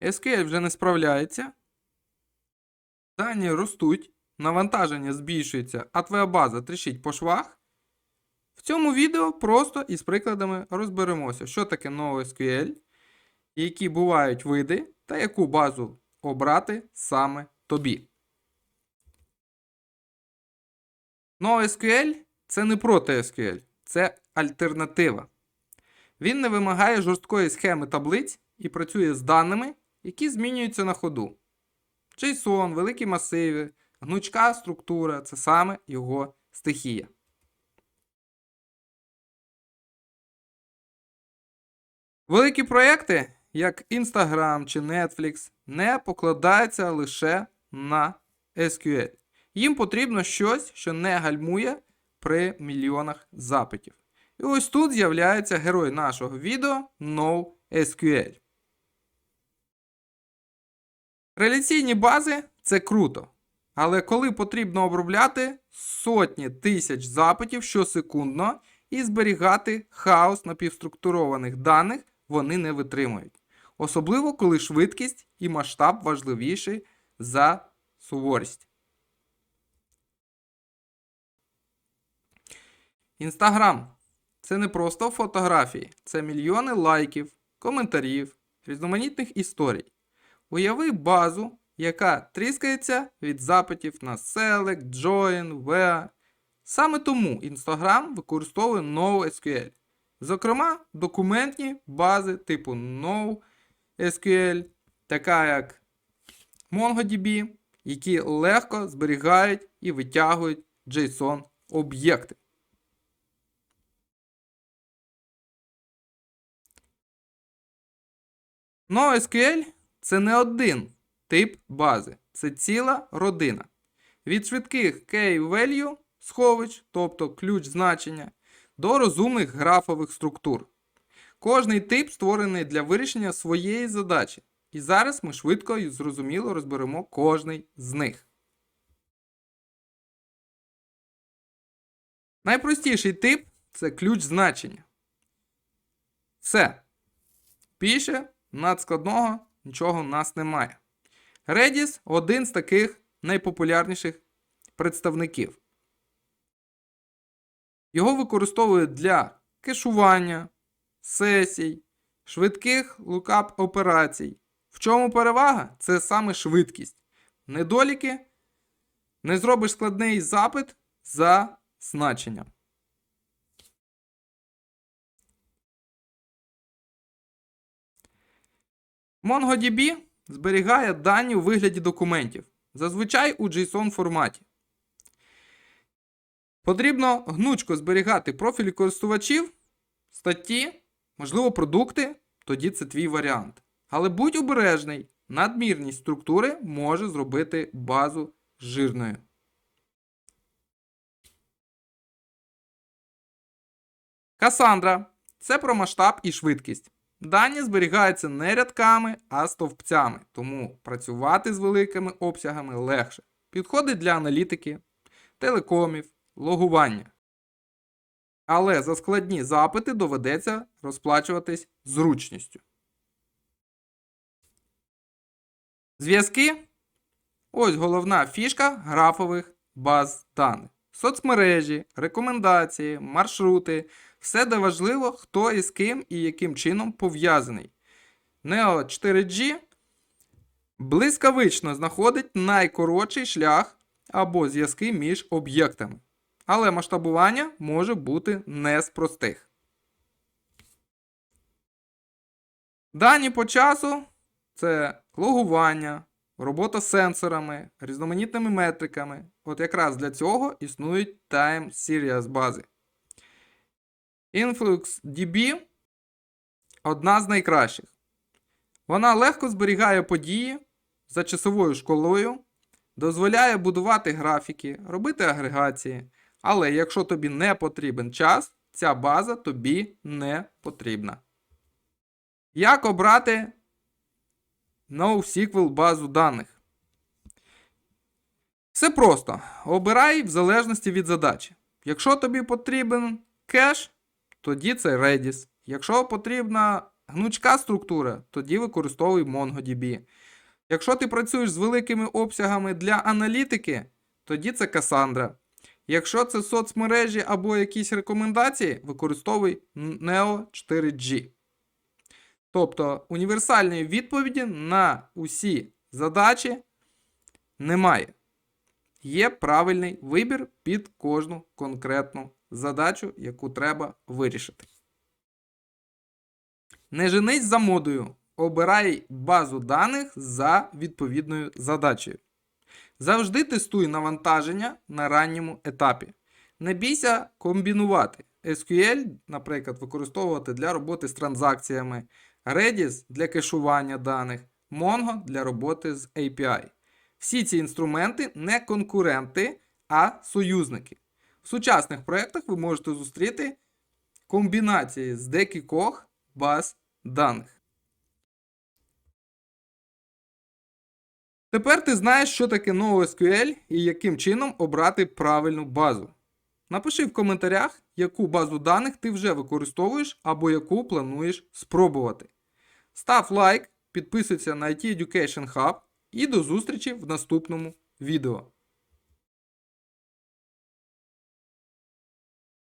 SQL вже не справляється. Дані ростуть, навантаження збільшується, а твоя база тріщить по швах. В цьому відео просто із прикладами розберемося, що таке NoSQL, які бувають види та яку базу обрати саме тобі. NoSQL це не проти SQL, це альтернатива. Він не вимагає жорсткої схеми таблиць і працює з даними, які змінюються на ходу. JSON, великі масиви, гнучка структура це саме його стихія. Великі проекти, як Instagram чи Netflix, не покладаються лише на SQL. Їм потрібно щось, що не гальмує при мільйонах запитів. І ось тут з'являється герой нашого відео NoSQL. Реляційні бази це круто. Але коли потрібно обробляти сотні тисяч запитів щосекундно і зберігати хаос напівструктурованих даних, вони не витримують. Особливо коли швидкість і масштаб важливіші за суворість. Інстаграм це не просто фотографії, це мільйони лайків, коментарів, різноманітних історій. Уяви базу, яка тріскається від запитів на Select, Join, Where. Саме тому Instagram використовує NoSQL. Зокрема, документні бази типу NoSQL, така як MongoDB, які легко зберігають і витягують JSON об'єкти. NoSQL це не один тип бази, це ціла родина. Від швидких key-value сховищ, тобто ключ значення, до розумних графових структур. Кожний тип створений для вирішення своєї задачі. І зараз ми швидко і зрозуміло розберемо кожний з них. Найпростіший тип це ключ значення. Все. Більше надскладного нічого в нас немає. Redis один з таких найпопулярніших представників. Його використовують для кешування, сесій, швидких лукап операцій. В чому перевага? Це саме швидкість. Недоліки не зробиш складний запит за значенням. MongoDB зберігає дані у вигляді документів, зазвичай у JSON форматі. Потрібно гнучко зберігати профілі користувачів, статті, можливо, продукти, тоді це твій варіант. Але будь обережний, надмірність структури може зробити базу жирною. Касандра це про масштаб і швидкість. Дані зберігаються не рядками, а стовпцями, тому працювати з великими обсягами легше. Підходить для аналітики, телекомів, логування. Але за складні запити доведеться розплачуватись зручністю. Зв'язки ось головна фішка графових баз даних. Соцмережі, рекомендації, маршрути все де важливо, хто із ким і яким чином пов'язаний. Neo 4G блискавично знаходить найкоротший шлях або зв'язки між об'єктами. Але масштабування може бути не з простих. Дані по часу це логування, робота з сенсорами, різноманітними метриками. От якраз для цього існують Time Series бази. InfluxDB одна з найкращих. Вона легко зберігає події за часовою школою, дозволяє будувати графіки, робити агрегації. Але якщо тобі не потрібен час, ця база тобі не потрібна. Як обрати NoSQL базу даних? Все просто. Обирай в залежності від задачі. Якщо тобі потрібен кеш, тоді це Redis. Якщо потрібна гнучка структура, тоді використовуй MongoDB. Якщо ти працюєш з великими обсягами для аналітики, тоді це Cassandra. Якщо це соцмережі або якісь рекомендації, використовуй Neo 4G. Тобто універсальної відповіді на усі задачі немає. Є правильний вибір під кожну конкретну задачу, яку треба вирішити. Не женись за модою. Обирай базу даних за відповідною задачею. Завжди тестуй навантаження на ранньому етапі. Не бійся комбінувати. SQL, наприклад, використовувати для роботи з транзакціями, Redis для кешування даних, Mongo для роботи з API. Всі ці інструменти не конкуренти, а союзники. В сучасних проєктах ви можете зустріти комбінації з декількох баз даних. Тепер ти знаєш, що таке NoSQL і яким чином обрати правильну базу. Напиши в коментарях, яку базу даних ти вже використовуєш або яку плануєш спробувати. Став лайк, підписуйся на IT Education Hub і до зустрічі в наступному відео.